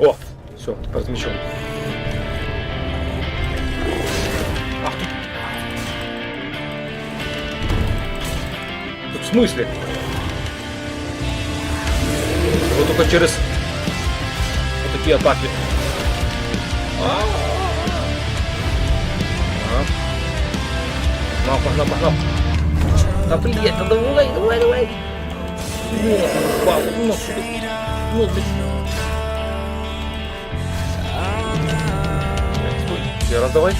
О, все, тепер з мечом. Ах тут. Тут в смысле? Вот только через вот такие атаки. А. Погнал, погнал, погнал. Да блядь, да давай, давай, давай. Упал, ну, сюда. Ну, Еще раз давай.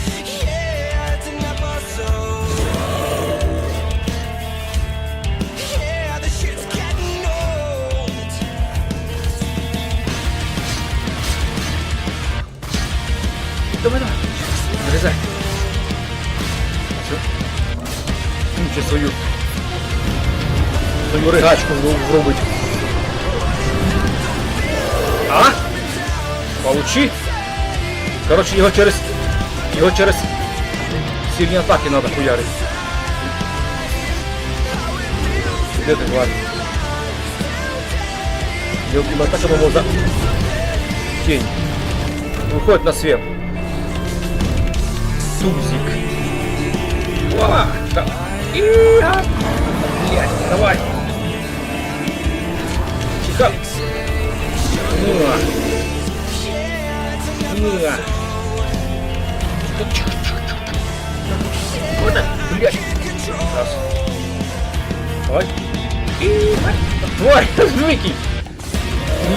Давай, давай. Нарезай. Все. Нічого свою. Свою ригачку врубить. А? Получи. Короче, його через. Його через сильні атаки надо хуярить. Де ти, Влад? Мелкими атаками можна. Тень. Выходит на свет. Тузик. Ва! Да. И, а! Блядь, давай. Тихо. Ну. Ну. Вот так, блядь. Раз. Давай. И, а, Тварь, выкинь. Ну.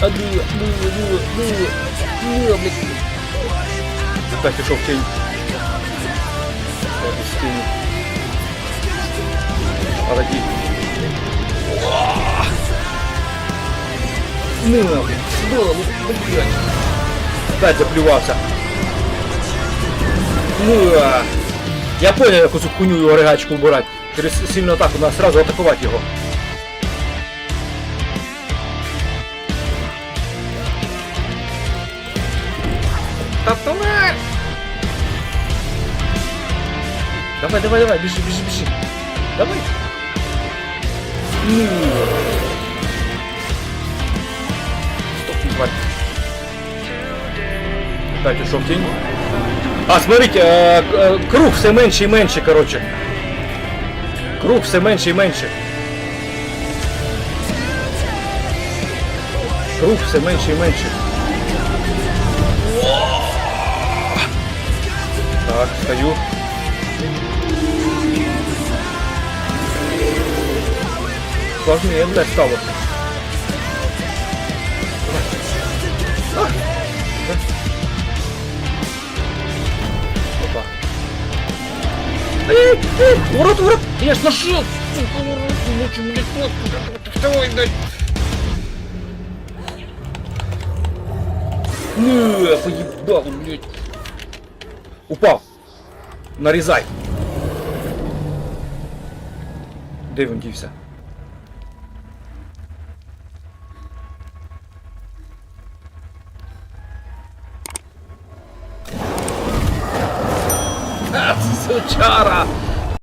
А ну, ну, ну, ну, ну, блядь. Опять ушел в тень. Погоди. Ну, блядь. Голову, блядь. Опять заплювався. Ну, а. Я понял, яку хуйню його ригачку вбирати. Через сильну атаку треба сразу атакувати його. Та давай! Давай, давай, бежи, бежи, бежи. Давай. Ну. Стоп, тварь. Ушел в тень. А, смотрите, э, э, круг все меньше и меньше, короче. Круг все меньше и меньше. Круг все меньше и меньше. Так, стою. Сложнее, блядь, стало. урод, урод! Я ж нашел! Сука, урод, ночью, блядь, вот, давай, блядь. Не, поебал, блядь. Упав. Нарізай. Де він дівся? А, Сучара!